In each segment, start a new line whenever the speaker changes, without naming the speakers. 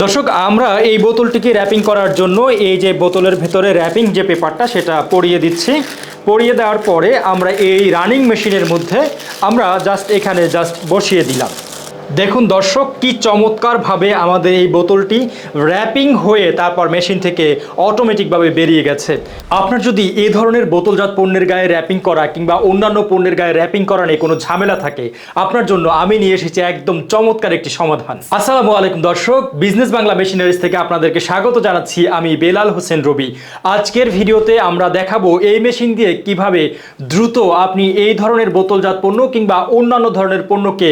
দর্শক, আমরা এই বোতলটিকে র্যাপিং করার জন্য এই যে বোতলের ভেতরে র্যাপিং যে পেপারটা, সেটা পরিয়ে দিচ্ছি। পরিয়ে দেওয়ার পরে আমরা এই রানিং মেশিনের মধ্যে আমরা জাস্ট এখানে জাস্ট বসিয়ে দিলাম। দেখুন দর্শক, কি চমৎকারভাবে আমাদের এই বোতলটি র্যাপিং হয়ে তারপর মেশিন থেকে অটোমেটিকভাবে বেরিয়ে গেছে। আপনার যদি এই ধরনের বোতলজাত পণ্যের গায়ে র্যাপিং করা কিংবা অন্যান্য পণ্যের গায়ে র্যাপিং করা নিয়ে কোনো ঝামেলা থাকে, আপনার জন্য আমি নিয়ে এসেছি একদম চমৎকার একটি সমাধান। আসসালামু আলাইকুম দর্শক বিজনেস বাংলা মেশিনারিজ থেকে আপনাদেরকে স্বাগত জানাচ্ছি আমি বেলাল হোসেন রবি। আজকের ভিডিওতে আমরা দেখাবো এই মেশিন দিয়ে কীভাবে দ্রুত আপনি এই ধরনের বোতলজাত পণ্য কিংবা অন্যান্য ধরনের পণ্যকে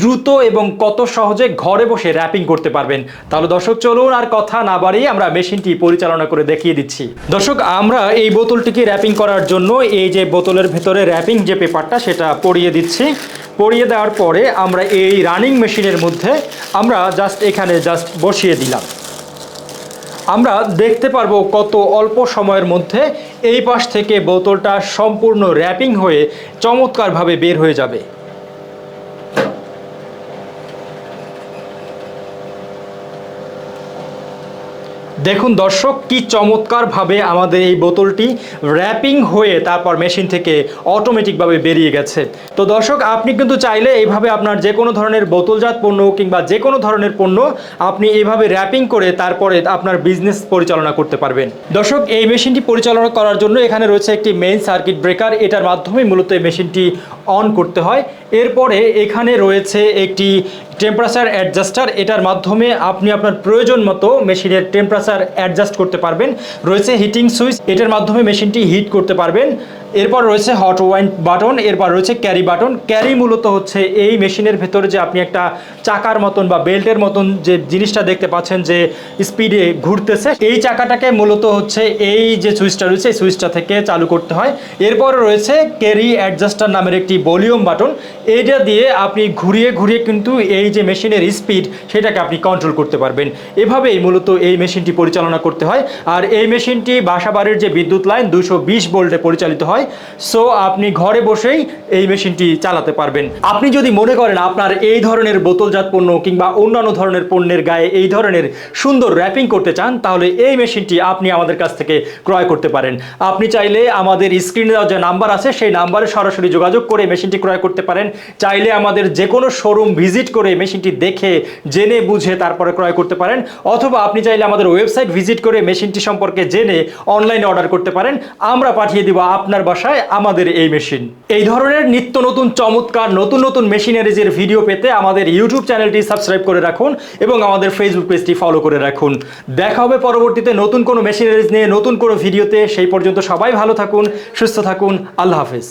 দ্রুত এবং কত সহজে ঘরে বসে র্যাপিং করতে পারবেন। তাহলে দর্শক, চলুন আর কথা না বাড়িয়ে আমরা মেশিনটি পরিচালনা করে দেখিয়ে দিচ্ছি। দর্শক, আমরা এই বোতলটিকে র্যাপিং করার জন্য এই যে বোতলের ভেতরে র্যাপিং যে পেপারটা, সেটা পরিয়ে দিচ্ছি। পরিয়ে দেওয়ার পরে আমরা এই রানিং মেশিনের মধ্যে আমরা জাস্ট এখানে জাস্ট বসিয়ে দিলাম। আমরা দেখতে পারব কত অল্প সময়ের মধ্যে এই পাশ থেকে বোতলটা সম্পূর্ণ র্যাপিং হয়ে চমৎকারভাবে বের হয়ে যাবে। দেখুন দর্শক, কি চমৎকারভাবে আমাদের এই বোতলটি র্যাপিং হয়ে তারপর মেশিন থেকে অটোমেটিকভাবে বেরিয়ে গেছে। তো দর্শক, আপনি কিন্তু চাইলে এইভাবে আপনার যে কোনো ধরনের বোতলজাত পণ্য কিংবা যে কোনো ধরনের পণ্য আপনি এইভাবে র্যাপিং করে তারপরে আপনার বিজনেস পরিচালনা করতে পারবেন। দর্শক, এই মেশিনটি পরিচালনা করার জন্য এখানে রয়েছে একটি মেইন সার্কিট ব্রেকার এটার মাধ্যমে মূলত এই মেশিনটি অন করতে হয়। এরপরে এখানে রয়েছে একটি টেম্পারেচার অ্যাডজাস্টার এটার মাধ্যমে আপনি আপনার প্রয়োজন মতো মেশিনের টেম্পারেচার অ্যাডজাস্ট করতে পারবেন। রয়েছে হিটিং সুইচ এটার মাধ্যমে মেশিনটি হিট করতে পারবেন। এরপর রয়েছে হট ওয়াইন বাটন এরপর রয়েছে ক্যারি বাটন ক্যারি মূলত হচ্ছে এই মেশিনের ভেতরে যে আপনি একটা চাকার মতন বা বেল্টের মতন যে জিনিসটা দেখতে পাচ্ছেন যে স্পিডে ঘুরতেছে, এই চাকাটাকে মূলত হচ্ছে এই যে সুইচটা রয়েছে, এই সুইচটা থেকে চালু করতে হয়। এরপর রয়েছে ক্যারি অ্যাডজাস্টার নামের একটি ভলিউম বাটন এইটা দিয়ে আপনি ঘুরিয়ে ঘুরিয়ে কিন্তু এই যে মেশিনের স্পিড সেটাকে আপনি কন্ট্রোল করতে পারবেন। এভাবেই মূলত এই মেশিনটি পরিচালনা করতে হয়। আর এই মেশিনটি বাসাবাড়ির যে বিদ্যুৎ লাইন দুশো বিশ ভোল্টে পরিচালিত হয়। সো আপনি ঘরে বসেই এই মেশিনটি চালাতে পারবেন। আপনি যদি মনে করেন আপনার এই ধরনের বোতলজাত পণ্য কিংবা অন্যান্য ধরনের পণ্যের গায়ে এই ধরনের সুন্দর র্যাপিং করতে চান, তাহলে এই মেশিনটি আপনি আমাদের কাছ থেকে ক্রয় করতে পারেন। আপনি চাইলে আমাদের স্ক্রিনে দেওয়া যে নাম্বার আছে, সেই নাম্বারে সরাসরি যোগাযোগ করে মেশিনটি ক্রয় করতে পারেন। চাইলে আমাদের যে কোনো শোরুম ভিজিট করে মেশিনটি দেখে, জেনে, বুঝে তারপরে ক্রয় করতে পারেন। অথবা আপনি চাইলে আমাদের ওয়েবসাইট ভিজিট করে মেশিনটি সম্পর্কে জেনে অনলাইনে অর্ডার করতে পারেন। আমরা পাঠিয়ে দিব আপনার বাসায় আমাদের এই মেশিন। এই ধরনের নিত্য নতুন চমৎকার, নতুন নতুন মেশিনারিজের ভিডিও পেতে আমাদের ইউটিউব চ্যানেলটি সাবস্ক্রাইব করে রাখুন এবং আমাদের ফেসবুক পেজটি ফলো করে রাখুন। দেখা হবে পরবর্তীতে নতুন কোনো মেশিনারিজ নিয়ে, নতুন কোনো ভিডিওতে। সেই পর্যন্ত সবাই ভালো থাকুন, সুস্থ থাকুন। আল্লাহ হাফেজ।